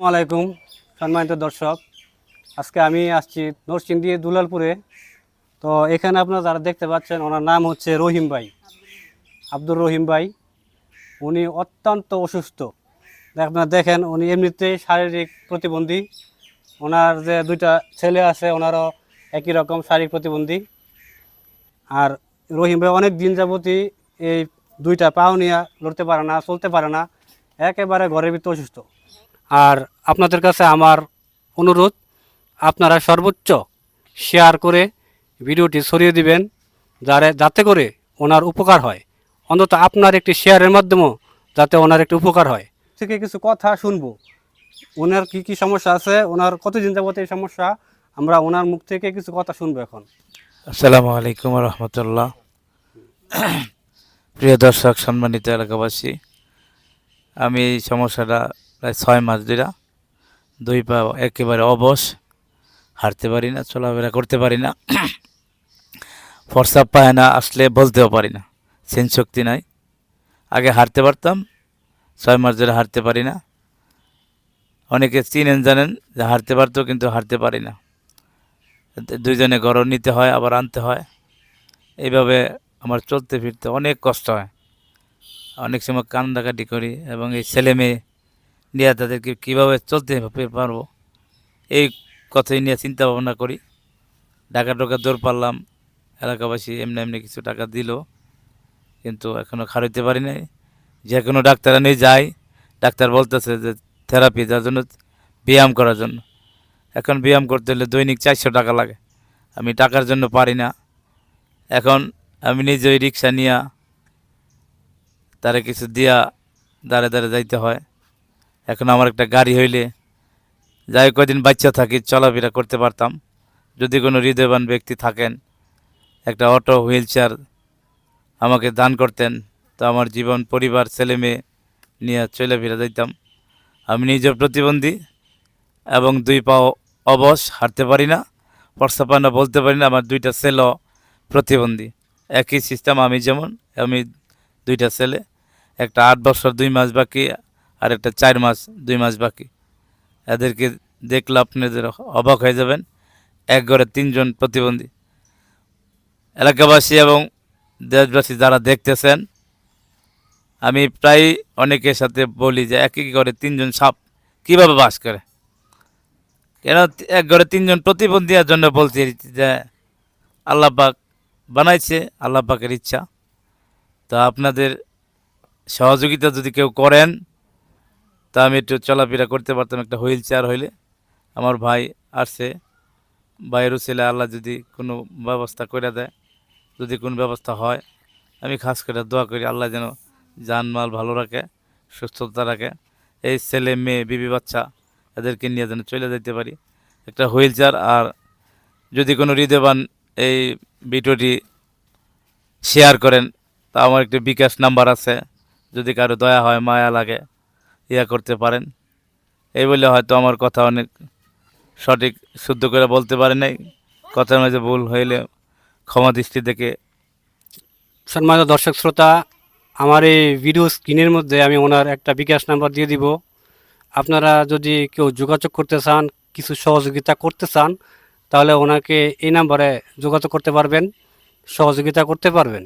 আসসালামু আলাইকুম সম্মানিত দর্শক। আজকে আমি আসছি নরসিংদী দুলালপুরে। তো এখানে আপনারা যারা দেখতে পাচ্ছেন, ওনার নাম হচ্ছে রহিম ভাই, আব্দুর রহিম ভাই। উনি অত্যন্ত অসুস্থ। আপনারা দেখেন, উনি এমনিতেই শারীরিক প্রতিবন্ধী। ওনার যে দুইটা ছেলে আছে, ওনারও একই রকম শারীরিক প্রতিবন্ধী। আর রহিম ভাই অনেক দিন যাবতই এই দুইটা পাও নিয়ে লড়তে পারে না, চলতে পারে না। একেবারে ঘরের ভিতরে অসুস্থ। আর আপনাদের কাছে আমার অনুরোধ আপনারা সর্বোচ্চ শেয়ার করে ভিডিওটি ছড়িয়ে দিবেন যারে যাতে করে ওনার উপকার হয়। অন্তত আপনার একটি শেয়ারের মাধ্যমেও যাতে ওনার একটি উপকার হয়। থেকে কিছু কথা শুনব। ওনার কি কি সমস্যা আছে? ওনার কতদিন যাবত এই সমস্যা? আমরা ওনার মুখ থেকে কিছু কথা শুনব এখন। আসসালামু আলাইকুম রহমতুল্লাহ। প্রিয় দর্শক সম্মানিত এলাকাবাসী আমি এই সমস্যাটা প্রায় ছয় মাস ধরে দুই পা একেবারে অবশ, হাঁটতে পারি না, চলাফেরা করতে পারি না ফর্সা পায় না, আসলে বলতেও পারি না, সেন শক্তি নাই। আগে হাঁটতে পারতাম, ছয় মাস ধরে হাঁটতে পারি না। অনেকে চিনেন, জানেন যে হাঁটতে পারতো কিন্তু হাঁটতে পারি না। দুইজনে গরম নিতে হয়, আবার আনতে হয়। এইভাবে আমার চলতে ফিরতে অনেক কষ্ট হয়। অনেক সময় কান্দাকাটি করি এবং এই ছেলে মেয়ে নিয়ে তাদেরকে কীভাবে চলতে পারব? এই কথাই নিয়ে চিন্তা ভাবনা করি। টাকা টাকা দৌড় পারলাম। এলাকাবাসী এমনি এমনি কিছু টাকা দিল। কিন্তু এখনও খারাইতে পারি নাই। যে কোনো ডাক্তার নিয়ে যাই। ডাক্তার বলতেছে যে থেরাপি যার জন্য, ব্যায়াম করার জন্য। এখন ব্যায়াম করতে হলে দৈনিক চারশো টাকা লাগে। আমি টাকার জন্য পারি না। এখন আমি নিজে ওই রিক্সা নিয়ে তারা কিছু দিয়া দাঁড়ে দাঁড়ে যাইতে হয়। এখন আমার একটা গাড়ি হইলে, যাই কদিন বাচ্চা থাকি, চলাফেরা করতে পারতাম। যদি কোনো হৃদয়বান ব্যক্তি থাকেন, একটা অটো হুইল চেয়ার আমাকে দান করতেন, তো আমার জীবন, পরিবার, ছেলে মেয়ে নিয়ে চলাফেরা যাইতাম। আমি নিজে প্রতিবন্ধী এবং দুই পাও অবশ, হাঁটতে পারি না পর্সাপানা বলতে পারি না, আমার দুইটা ছেলে প্রতিবন্ধী। একই সিস্টেম আমি যেমন, আমি দুইটা ছেলে। একটা আট বছর, দুই মাস বাকি আর একটা চার মাস, দুই মাস বাকি। এদেরকে দেখলে আপনাদের অবাক হয়ে যাবেন। এক ঘরে তিনজন প্রতিবন্ধী। এলাকাবাসী এবং দেশবাসী যারা দেখতেছেন, আমি প্রায় অনেকের সাথে বলি যে এক একই ঘরে তিনজন সাপ কীভাবে বাস করে? কেন এক ঘরে তিনজন প্রতিবন্ধীর জন্য বলছি যে আল্লাহ পাক বানাইছে, আল্লাহ পাকের ইচ্ছা। তা আপনাদের সহযোগিতা যদি কেউ করেন তা আমি একটু চলাফেরা করতে পারতাম, একটা হুইল চেয়ার হইলে। আমার ভাই আসছে। বাইরেও ছেলে আল্লাহ যদি কোনো ব্যবস্থা করে দেয়, যদি কোনো ব্যবস্থা হয়, আমি খাস করে দোয়া করি, আল্লাহ যেন জানমাল ভালো রাখে, সুস্থতা রাখে। এই ছেলে, মেয়ে, বিবি, বাচ্চা, এদেরকে নিয়ে যেন চলে যেতে পারি। একটা হুইল চেয়ার, আর যদি কোনো হৃদয়বান এই ভিডিওটি শেয়ার করেন, তা আমার একটি বিকাশ নাম্বার আছে। যদি কারও দয়া হয়, মায়া লাগে ইয়া করতে পারেন। এই বলে হয়তো আমার কথা অনেক সঠিক, শুদ্ধ করে বলতে পারে নাই। কথার মাঝে ভুল হইলে ক্ষমা দৃষ্টি দেখে সম্মানিত দর্শক শ্রোতা, আমার এই ভিডিও স্ক্রিনের মধ্যে আমি ওনার একটা বিকাশ নাম্বার দিয়ে দিব। আপনারা যদি কেউ যোগাযোগ করতে চান, কিছু সহযোগিতা করতে চান, তাহলে ওনাকে এই নাম্বারে যোগাযোগ করতে পারবেন, সহযোগিতা করতে পারবেন।